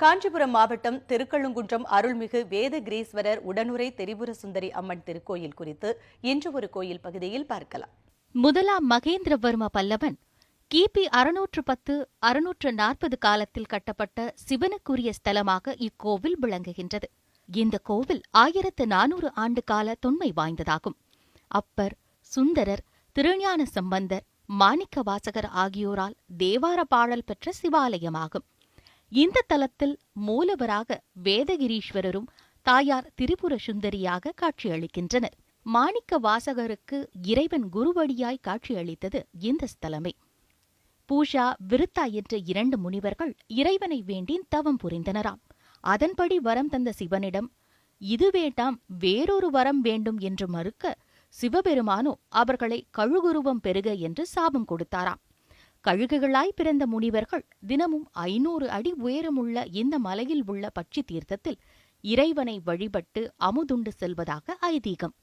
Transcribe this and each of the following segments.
காஞ்சிபுரம் மாவட்டம் திருக்கழுங்குன்றம் அருள்மிகு வேத கிரீஸ்வரர் உடனுரை திரிபுர சுந்தரி அம்மன் திருக்கோயில் குறித்து இன்று ஒரு கோயில் பகுதியில் பார்க்கலாம். முதலாம் மகேந்திரவர்ம பல்லவன் கிபி அறுநூற்று பத்து அறுநூற்று நாற்பது காலத்தில் கட்டப்பட்ட சிவனுக்குரிய ஸ்தலமாக இக்கோவில் விளங்குகின்றது. இந்த கோவில் ஆயிரத்து நானூறு ஆண்டு கால தொன்மை வாய்ந்ததாகும். அப்பர் சுந்தரர் திருஞான சம்பந்தர் மாணிக்க வாசகர் ஆகியோரால் தேவார பாடல் பெற்ற சிவாலயமாகும். இந்த தலத்தில் மூலவராக வேதகிரீஸ்வரரும் தாயார் திரிபுர சுந்தரியாக காட்சியளிக்கின்றனர். மாணிக்க வாசகருக்கு இறைவன் குருவடியாய் காட்சியளித்தது இந்த ஸ்தலமே. பூஷா விருத்தா என்ற இரண்டு முனிவர்கள் இறைவனை வேண்டி தவம் புரிந்தனராம். அதன்படி வரம் தந்த சிவனிடம் இது வேண்டாம் வேறொரு வரம் வேண்டும் என்று மறுக்க சிவபெருமானோ அவர்களை கழுகுருவம் பெறுக என்று சாபம் கொடுத்தாராம். கழுகுகளாய் பிறந்த முனிவர்கள் தினமும் ஐநூறு அடி உயரமுள்ள இந்த மலையில் உள்ள பட்சி தீர்த்தத்தில் இறைவனை வழிபட்டு அமுதுண்டு செல்வதாக ஐதீகம்.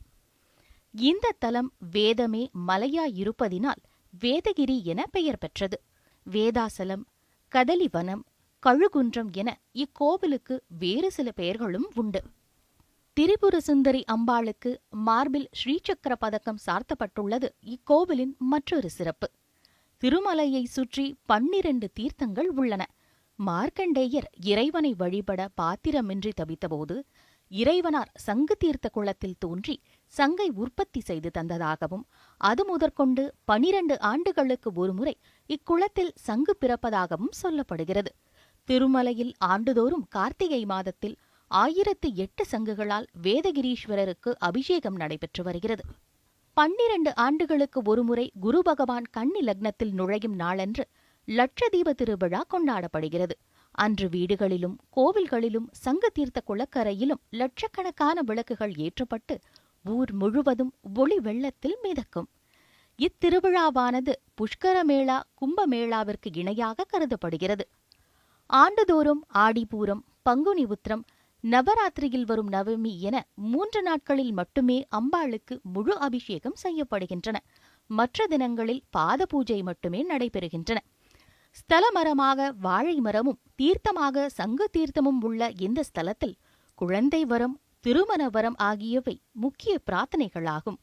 இந்த தலம் வேதமே மலையாயிருப்பதினால் வேதகிரி என பெயர் பெற்றது. வேதாசலம் கதலிவனம் கழுகுன்றம் என இக்கோவிலுக்கு வேறு சில பெயர்களும் உண்டு. திரிபுர சுந்தரி அம்பாளுக்கு மார்பில் ஸ்ரீசக்கர பதக்கம் சார்த்தப்பட்டுள்ளது இக்கோவிலின் மற்றொரு சிறப்பு. திருமலையை சுற்றி பன்னிரண்டு தீர்த்தங்கள் உள்ளன. மார்க்கண்டேயர் இறைவனை வழிபட பாத்திரமின்றி தவித்தபோது இறைவனார் சங்கு தீர்த்த குளத்தில் தோன்றி சங்கை உற்பத்தி செய்து தந்ததாகவும் அது முதற்கொண்டு பனிரண்டு ஆண்டுகளுக்கு ஒருமுறை இக்குளத்தில் சங்கு பிறப்பதாகவும் சொல்லப்படுகிறது. திருமலையில் ஆண்டுதோறும் கார்த்திகை மாதத்தில் ஆயிரத்து எட்டு சங்குகளால் வேதகிரீஸ்வரருக்கு அபிஷேகம் நடைபெற்று வருகிறது. பன்னிரண்டு ஆண்டுகளுக்கு ஒருமுறை குரு பகவான் கன்னி லக்னத்தில் நுழையும் நாளன்று லட்சதீப திருவிழா கொண்டாடப்படுகிறது. அன்று வீடுகளிலும் கோவில்களிலும் சங்க தீர்த்த குளக்கரையிலும் லட்சக்கணக்கான விளக்குகள் ஏற்றப்பட்டு ஊர் முழுவதும் ஒளி வெள்ளத்தில் மிதக்கும். இத்திருவிழாவானது புஷ்கர மேளா கும்பமேளாவிற்கு இணையாக கருதப்படுகிறது. ஆண்டுதோறும் ஆடிபூரம் பங்குனி உத்திரம் நவராத்திரியில் வரும் நவமி என மூன்று நாட்களில் மட்டுமே அம்பாளுக்கு முழு அபிஷேகம் செய்யப்படுகின்றன. மற்ற தினங்களில் பாத பூஜை மட்டுமே நடைபெறுகின்றன. ஸ்தல மரமாக வாழை மரமும் தீர்த்தமாக சங்கு தீர்த்தமும் உள்ள இந்த ஸ்தலத்தில் குழந்தை வரம் திருமண வரம் ஆகியவை முக்கிய பிரார்த்தனைகளாகும்.